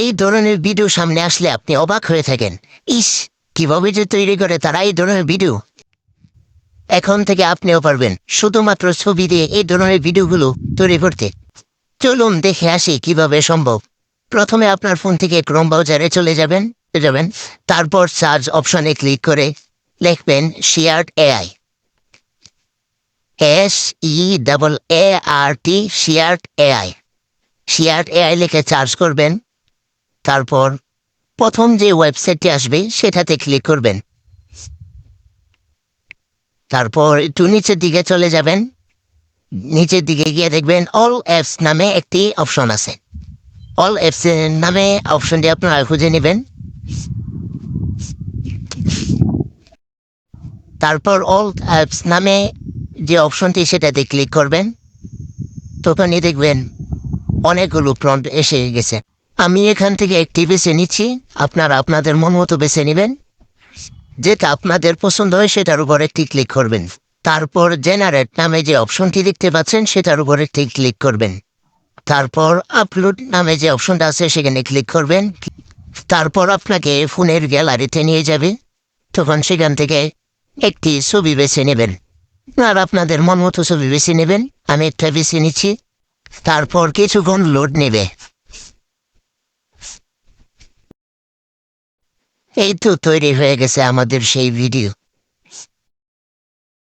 এই ধরনের ভিডিও সামনে আসলে আপনি অবাক হয়ে থাকেন। ইস, কীভাবে যে তৈরি করে তারা এই ধরনের ভিডিও? এখন থেকে আপনিও পারবেন শুধুমাত্র ছবি দিয়ে এই ধরনের ভিডিওগুলো তৈরি করতে। চলুন দেখে আসি কীভাবে সম্ভব। প্রথমে আপনার ফোন থেকে ক্রোম ব্রাউজারে চলে যাবেন যাবেন। তারপর সার্চ অপশনে ক্লিক করে লিখবেন shared AI S E double A R T shared AI shared AI লিখে চার্জ করবেন। তারপর প্রথম যে ওয়েবসাইটটি আসবে, সেটাতে ক্লিক করবেন। তারপর একটু নিচের দিকে চলে যাবেন। নিচের দিকে গিয়ে দেখবেন অল অ্যাপস নামে একটি অপশন আছে। অল অ্যাপস নামে অপশনটি আপনারা খুঁজে নেবেন। তারপর অল অ্যাপস নামে যে অপশনটি সেটাতে ক্লিক করবেন। তখনই দেখবেন অনেকগুলো প্রম্পট এসে গেছে। আমি এখান থেকে একটি বেছে নিচ্ছি। আপনারা আপনাদের মন মতো বেছে নেবেন। যেটা আপনাদের পছন্দ হয় সেটার উপর একটি ক্লিক করবেন। তারপর জেনারেট নামে যে অপশনটি দেখতে পাচ্ছেন সেটার উপর একটি ক্লিক করবেন। তারপর আপলোড নামে যে অপশনটা আছে সেখানে ক্লিক করবেন। তারপর আপনাকে ফোনের গ্যালারিতে নিয়ে যাবে। তখন সেখান থেকে একটি ছবি বেছে নেবেন। আর আপনাদের মন মতো ছবি বেছে নেবেন। আমি একটা বেছে নিচ্ছি। তারপর কিছুক্ষণ লোড নেবে। এই তো তৈরি হয়ে গেছে আমাদের সেই ভিডিও